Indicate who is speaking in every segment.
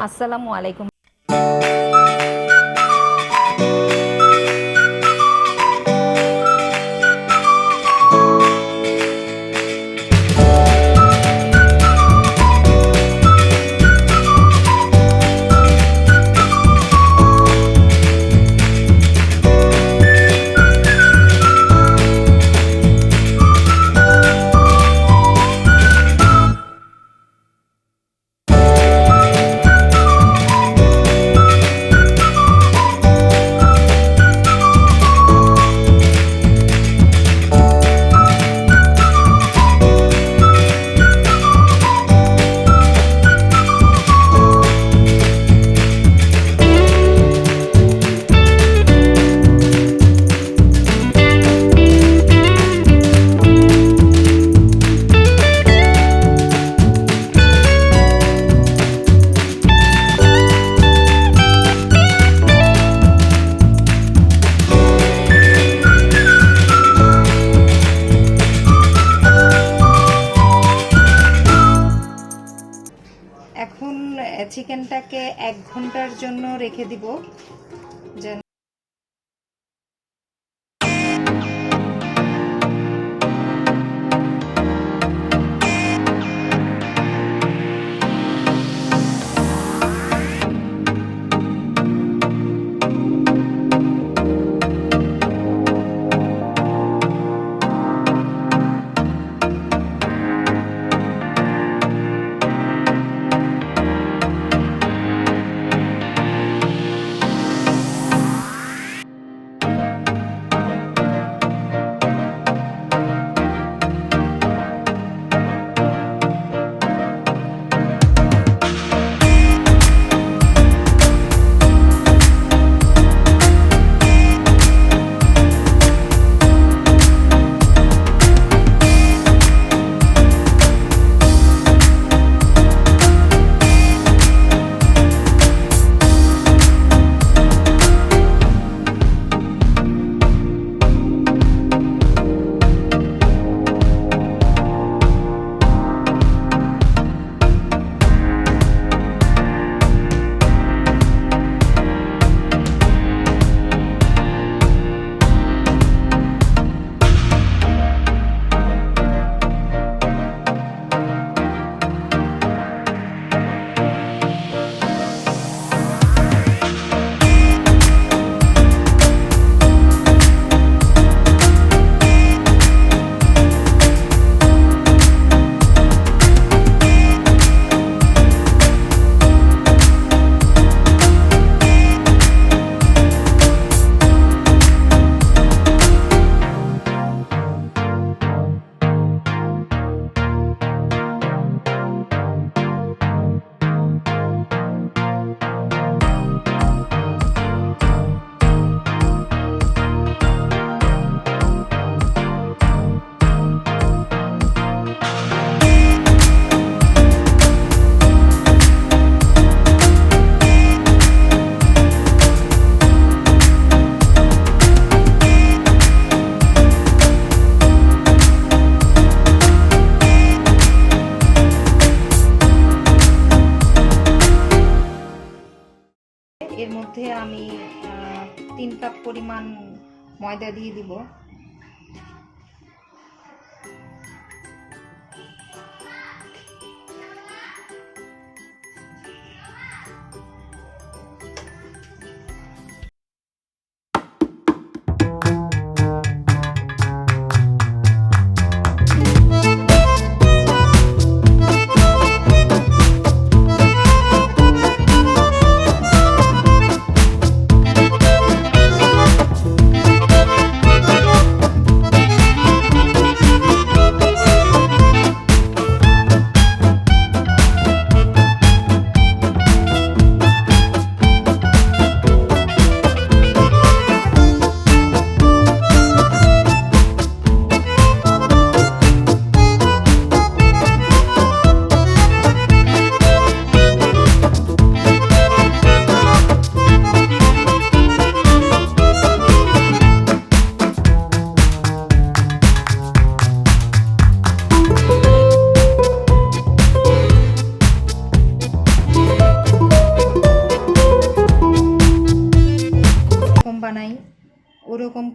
Speaker 1: আসসালামু আলাইকুম চিকেনটাকে এক ঘণ্টার জন্য রেখে দিব যেন আমি তিন কাপ পরিমাণ ময়দা দিয়ে দিব।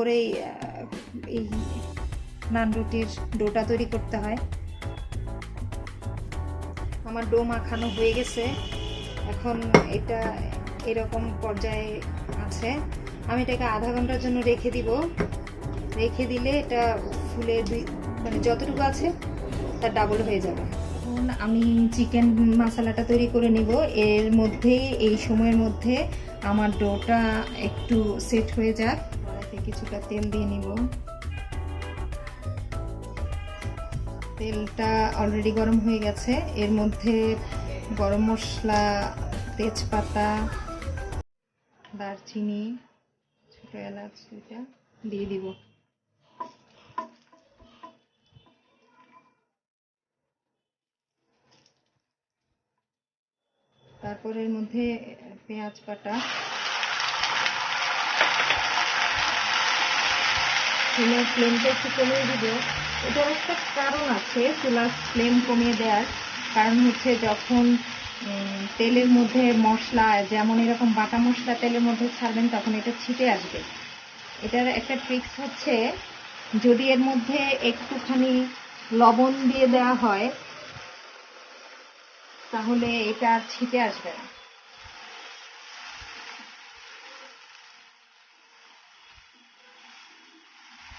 Speaker 1: করেই এই নান রুটির ডোটা তৈরি করতে হয়। আমার ডো মাখানো হয়ে গেছে। এখন এটা এরকম পর্যায়ে আছে। আমি এটাকে আধা ঘণ্টার জন্য রেখে দিব। রেখে দিলে এটা ফুলে দুই মানে যতটুকু আছে তার ডাবল হয়ে যাবে। এখন আমি চিকেন মশলাটা তৈরি করে নিব। এর মধ্যে এই সময়ের মধ্যে আমার ডোটা একটু সেট হয়ে যাক। কড়াইতে কিছুটা তেল দিয়ে নিব। তেলটা অলরেডি গরম হয়ে গেছে। এর মধ্যে গরম মশলা, তেজপাতা, দারচিনি, ছোটো এলাচ এটা দিয়ে দিব। তারপর এর মধ্যে পেঁয়াজ কাটা চুলার ফ্লেমটা একটু কমিয়ে দিব। এটার একটা কারণ আছে, চুলার ফ্লেম কমিয়ে দেওয়ার। কারণ হচ্ছে যখন তেলের মধ্যে মশলা, যেমন এরকম বাটা মশলা তেলের মধ্যে ছাড়বেন, তখন এটা ছিটে আসবে। এটার একটা ট্রিক্স হচ্ছে, যদি এর মধ্যে একটুখানি লবণ দিয়ে দেওয়া হয়, তাহলে এটা আর ছিটে আসবে না।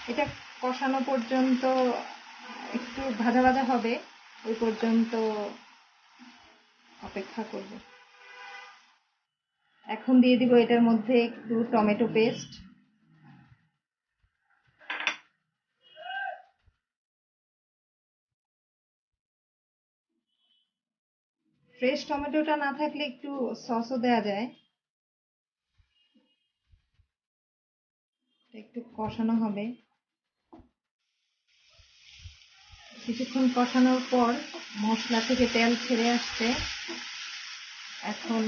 Speaker 1: এটা কষানো পর্যন্ত একটু ভাজা ভাজা হবে, ওই পর্যন্ত অপেক্ষা করব। এখন দিয়ে দিব এটার মধ্যে একটু টমেটো পেস্ট। ফ্রেশ টমেটোটা না থাকলে একটু সসও দেওয়া যায়। একটু কষানো হবে। কিছুক্ষণ কষানোর পর মশলা থেকে তেল ছেড়ে আসছে। এখন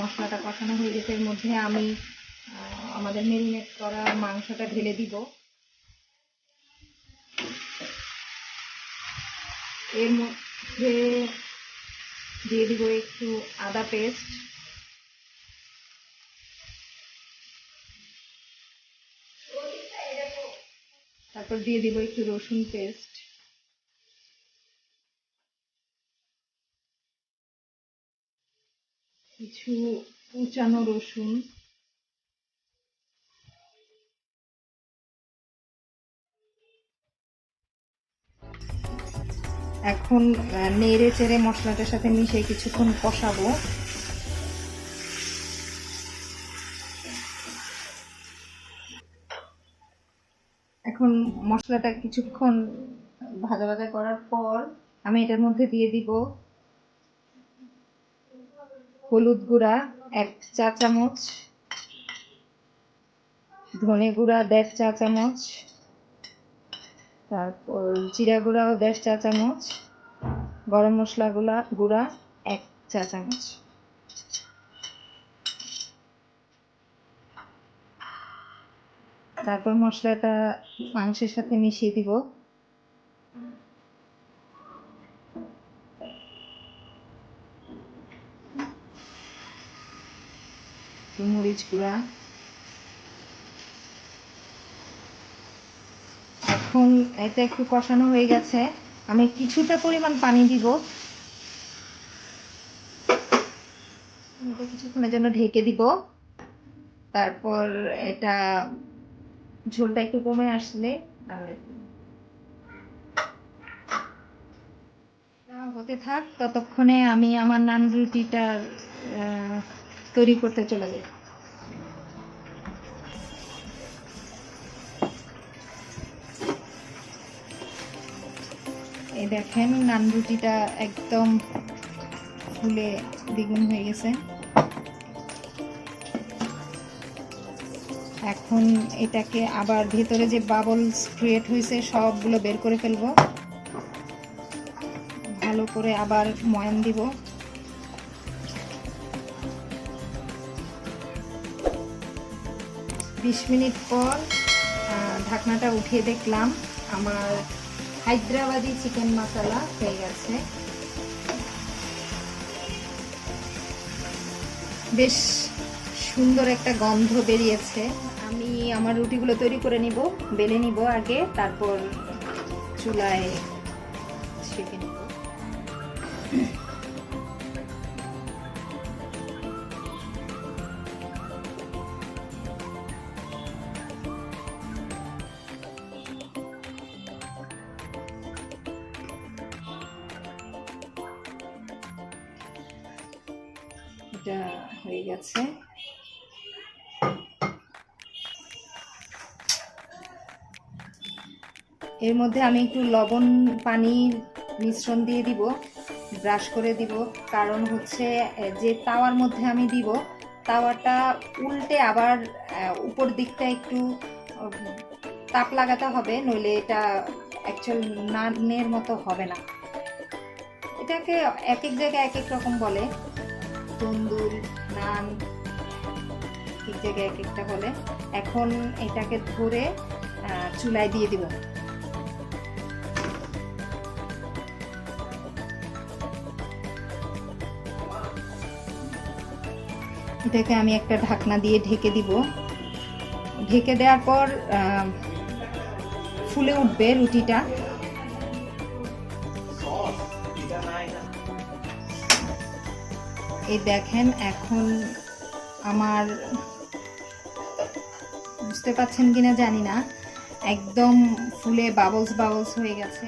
Speaker 1: মশলাটা কষানো হয়ে গেছে। এর মধ্যে আমি আমাদের মেরিনেট করা মাংসটা ঢেলে দিব। এর মধ্যে দিয়ে দিব একটু আদা পেস্ট তারপর দিয়ে দিব একটু রসুন পেস্ট কিছু কুচানো রসুন। এখন নেড়ে চেড়ে মশলাটার সাথে মিশিয়ে কিছুক্ষণ কষাবো। এখন মশলাটা কিছুক্ষণ ভাজা ভাজা করার পর আমি এটার মধ্যে দিয়ে দিব হলুদ গুঁড়া, এক চা চামচ। ধনে গুঁড়া, দেড় চা চামচ। তারপর জিরা গুঁড়াও দেড় চা চামচ। গরম মশলা গুঁড়া, এক চা চামচ। তারপর মশলাটা মাংসের সাথে মিশিয়ে দিব। একটু মরিচ গুঁড়া। এখন এটা একটু কষানো হয়ে গেছে। আমি কিছুটা পরিমাণ পানি দিব। কিছুক্ষণের জন্য ঢেকে দিব। তারপর এটা ঝোলটা একটু কমে আসলে হতে থাক। ততক্ষণে আমি আমার নান রুটিটা আহ, তৈরি করতে চলে যাই। এই দেখেন নান রুটিটা একদম ফুলে দ্বিগুণ হয়ে গেছে। এখন এটাকে আবার ভেতরে যে বাবলস ক্রিয়েট হয়েছে, সবগুলো বের করে ফেলব। ভালো করে আবার ময়ান দিব। বিশ মিনিট পর ঢাকনাটা উঠিয়ে দেখলাম আমার হায়দ্রাবাদি চিকেন মশলা হয়ে গেছে। বেশ সুন্দর একটা গন্ধ বেরিয়েছে। আমি আমার রুটিগুলো তৈরি করে নিব, বেলে নিব আগে, তারপর চুলায় সেঁকে নিব। হয়ে গেছে। এর মধ্যে আমি একটু লবণ পানির মিশ্রণ দিয়ে দিব, ব্রাশ করে দিব। কারণ হচ্ছে যে তাওয়ার মধ্যে আমি দিব, তাওয়াটা উল্টে আবার উপর দিকটা একটু তাপ লাগাতে হবে, নইলে এটা অ্যাকচুয়াল নানের মতো হবে না। এটাকে এক এক জায়গায় এক এক রকম বলে। তন্দুর নান এক জায়গায় এক একটা বলে এখন এটাকে ধরে চুলায় দিয়ে দিব। এটাকে আমি একটা ঢাকনা দিয়ে ঢেকে দিব। ঢেকে দেওয়ার পর ফুলে উঠবে রুটিটা। এই দেখেন, এখন আমার বুঝতে পাচ্ছেন কিনা জানি না। একদম ফুলে বাবলস বাবলস হয়ে গেছে।